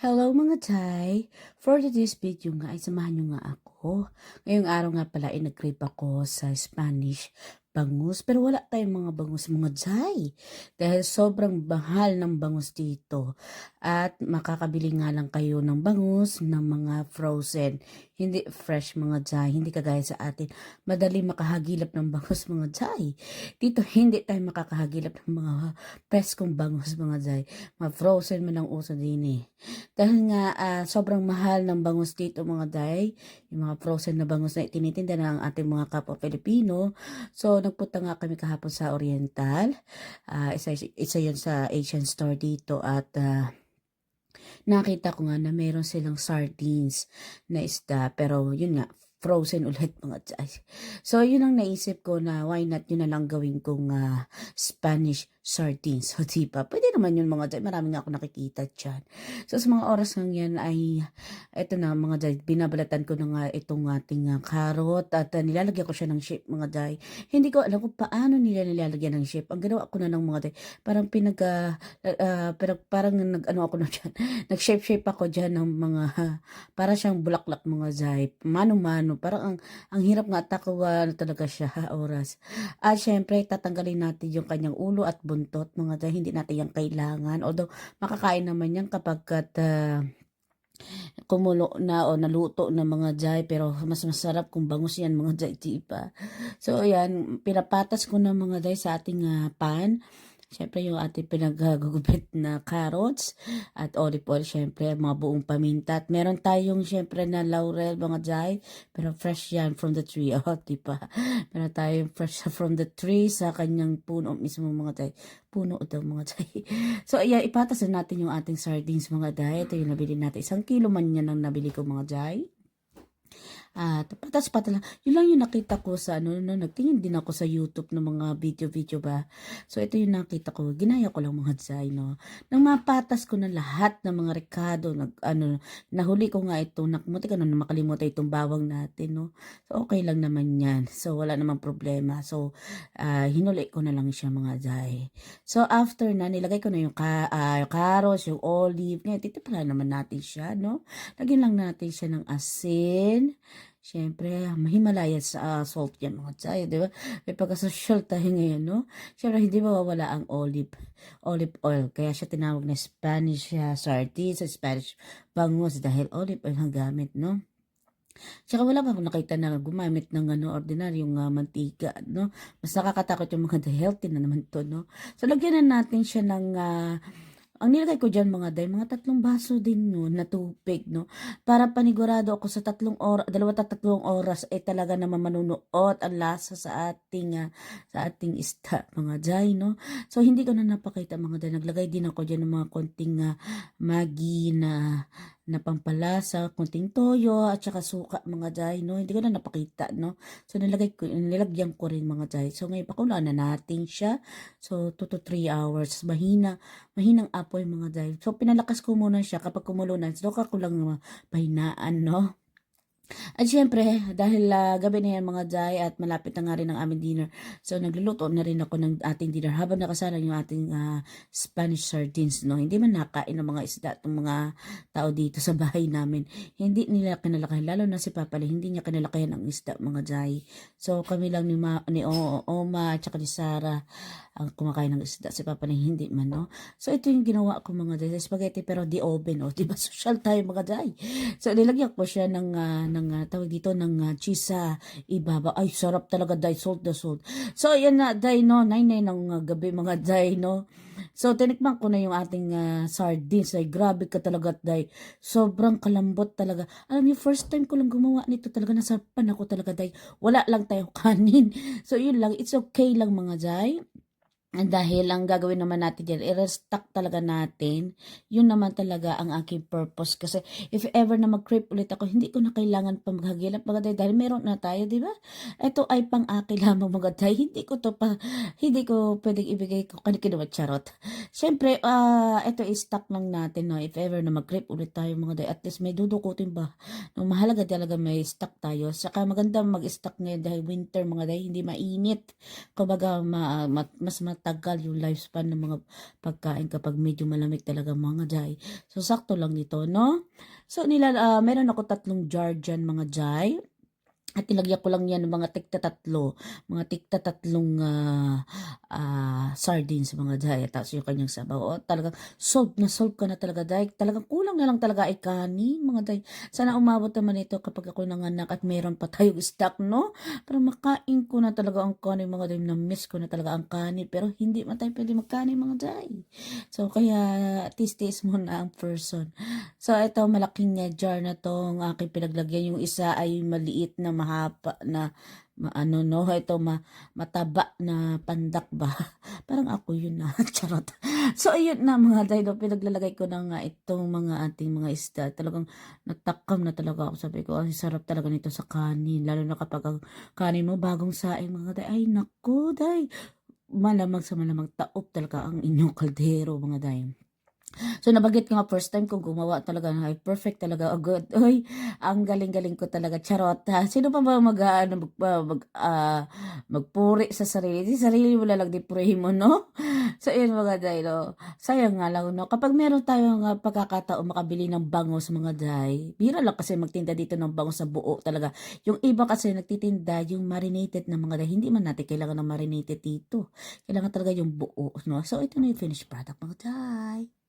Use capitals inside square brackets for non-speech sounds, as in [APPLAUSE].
Hello mga Tay! For today's video nga ay samahan nyo nga ako. Ngayong araw nga pala ay nag-crave ako sa Spanish bangus pero wala tayong mga bangus mga Tay. Dahil sobrang mahal ng bangus dito. At makakabili nga lang kayo ng bangus ng mga frozen. Hindi fresh mga Tay. Hindi kagaya sa atin. Madali makahagilap ng bangus mga Tay. Dito hindi tayo makakahagilap ng mga preskong bangus mga Tay. Mga frozen man ang uso din eh. Dahil nga ah, sobrang mahal ng bangus dito mga day, yung mga frozen na bangus na tinitinda ng ating mga kapwa Pilipino. So nagpunta nga kami kahapon sa Oriental. Ah, isa, isa yun sa Asian store dito at ah, nakita ko nga na meron silang sardines na isda pero yun nga frozen ulit mga [LAUGHS] day. So yun ang naisip ko na why not yun na lang gawin kong ah, Spanish sardines. [LAUGHS] So diba, pwede naman yun mga day. Marami nga ako nakikita dyan. So sa mga oras ng yan ay eto na mga day, binabalatan ko na nga itong ating uh, carrot at uh, nilalagyan ko siya ng shape mga day. Hindi ko alam kung paano nila nilalagyan ng shape. Ang ginawa ko na ng mga day, parang pinag uh, uh, parang nag ano ako [LAUGHS] na dyan. nag shape shape ako dyan ng mga uh, para siyang bulaklak mga day. Mano-mano. Parang ang, ang hirap nga takuha na talaga siya oras. At syempre tatanggalin natin yung kanyang ulo at buntot mga day. Hindi natin yan kailangan. Although makakain naman yan kapag at, uh, kumulo na o naluto na mga jay pero mas masarap kung bangus yan mga jay diba so ayan pinapatas ko na mga jay sa ating uh, pan Siyempre yung ating pinaggagupit na carrots at olive oil, siyempre mga buong paminta. At meron tayong siyempre na laurel mga jay, pero fresh yan from the tree. [LAUGHS] Oh, diba? Meron tayong fresh [LAUGHS] from the tree sa kanyang puno mismo mga jay. Puno daw mga jay. [LAUGHS] So ayan, ipatas na natin yung ating sardines mga jay. Ito yung nabili natin. Isang kilo man yan ang nabili ko mga jay. At patas patala. Yun lang yung nakita ko sa ano, no, nagtingin din ako sa YouTube ng mga video-video ba. So ito yung nakita ko. Ginaya ko lang mga design, no. Nang mapatas ko na lahat ng mga rekado, nag, ano, nahuli ko nga ito, nakumuti ka na makalimutan itong bawang natin, no. So okay lang naman yan. So wala namang problema. So uh, hinuli ko na lang siya mga day. So after na, nilagay ko na yung ka, uh, carrots, yung olive. Ngayon, titipala naman natin siya, no. Lagyan lang natin siya ng asin. Siyempre, mahimalaya sa uh, salt yan mga tayo, di ba? May pagka-social tayo ngayon, no? Siyempre, hindi mawawala ang olive, olive oil. Kaya siya tinawag na Spanish uh, sardines sa Spanish bangus dahil olive oil ang gamit, no? Tsaka wala pa nakita na gumamit ng ano, ordinaryong uh, mantika, no? Mas nakakatakot yung mga [LAUGHS] healthy na naman to, no? So, lagyan na natin siya ng uh, ang nilagay ko dyan mga day, mga tatlong baso din no, na tubig, no? Para panigurado ako sa tatlong oras, dalawa tatlong oras eh, talaga naman manunuot ang lasa sa ating, uh, sa ating ista, mga day, no? So, hindi ko na napakita mga day. Naglagay din ako dyan ng mga konting uh, magi na na pampalasa, konting toyo, at saka suka, mga day, no? Hindi ko na napakita, no? So, nilagay ko, nilagyan ko rin, mga day. So, ngayon, pakulaan na natin siya. So, 2 to 3 hours. Mahina, mahinang apoy, mga day. So, pinalakas ko muna siya kapag kumulo na. So, ko lang pahinaan, no? At syempre, dahil uh, gabi na yan mga day at malapit na nga rin ang aming dinner. So, nagluluto na rin ako ng ating dinner habang nakasala yung ating uh, Spanish sardines. No? Hindi man nakain ng mga isda itong mga tao dito sa bahay namin. Hindi nila kinalakayan. Lalo na si Papa hindi niya kinalakayan ang isda mga day. So, kami lang ni, Ma, ni Oma at ni Sarah ang kumakain ng isda. Si Papa hindi man. No? So, ito yung ginawa ko mga day. Spaghetti pero di oven. Oh. [LAUGHS] Diba social tayo mga day. So, nilagyan ko siya ng, uh, ng uh, tawag dito ng uh, cheese sa ibaba. Ay, sarap talaga, day. Salt the salt. So, yan na, day, no. 9-9 ng uh, gabi, mga day, no. So, tinikman ko na yung ating uh, sardines. Ay, grabe ka talaga, day. Sobrang kalambot talaga. Alam niyo, first time ko lang gumawa nito talaga. Nasa pan ako talaga, day. Wala lang tayong [LAUGHS] kanin. So, yun lang. It's okay lang, mga day. Dahil ang gagawin naman natin dyan, i-restock talaga natin. Yun naman talaga ang aking purpose. Kasi if ever na mag-creep ulit ako, hindi ko na kailangan pa maghagilap mga dahil meron na tayo, di ba? Ito ay pang akin lamang mga day. Hindi ko to pa, hindi ko pwedeng ibigay ko kanikinuwa charot. Siyempre, uh, ito i-stock lang natin, no? If ever na mag-creep ulit tayo mga day, at least may dudukutin ba? No, mahalaga talaga may stock tayo. Saka maganda mag-stock ngayon dahil winter mga day, hindi mainit. Kumbaga, ma, ma, mas mat matagal yung lifespan ng mga pagkain kapag medyo malamig talaga mga jay. So, sakto lang ito, no? So, nila, ah, meron ako tatlong jar dyan mga jay. At ilagyan ko lang yan ng mga tigta tatlo. Mga tigta tatlong ah, ah, sardines mga jay. Tapos yung kanyang sabaw. O, talagang solve na solve ka na talaga day. Talagang kulang na lang talaga ay kanin mga day. Sana umabot naman ito kapag ako nanganak at meron pa tayong stock, no? Para makain ko na talaga ang kanin mga day. Na-miss ko na talaga ang kanin. Pero hindi man tayo pwede magkanin mga day. So, kaya tis-tis mo na ang person. So, ito malaking uh, jar na tong aking pinaglagyan. Yung isa ay maliit na mahaba na ano no, ito ma, mataba na pandak ba? [LAUGHS] Parang ako yun na, [LAUGHS] charot. So, ayun na mga dahil pinaglalagay ko na nga itong mga ating mga isda. Talagang natakam na talaga ako. Sabi ko, ang sarap talaga nito sa kanin. Lalo na kapag ang kanin mo bagong saing mga day. Ay, naku, day. Malamang sa malamang taop talaga ang inyong kaldero mga day. So, nabagit ko nga first time ko gumawa talaga ng perfect talaga. Oh, good. [LAUGHS] Uy, ang galing-galing ko talaga. Charot. Ha? Sino pa ba mag, ano, mag, ah, mag, ah, magpuri sa sarili? Di sarili mo lang di purihin mo, no? [LAUGHS] So, yun mga day, no? Sayang nga lang, no? Kapag meron tayong uh, pagkakataon makabili ng bangos, mga day, bira lang kasi magtinda dito ng bangos sa buo talaga. Yung iba kasi nagtitinda yung marinated na mga day. Hindi man natin kailangan ng marinated dito. Kailangan talaga yung buo, no? So, ito na yung finished product, mga day.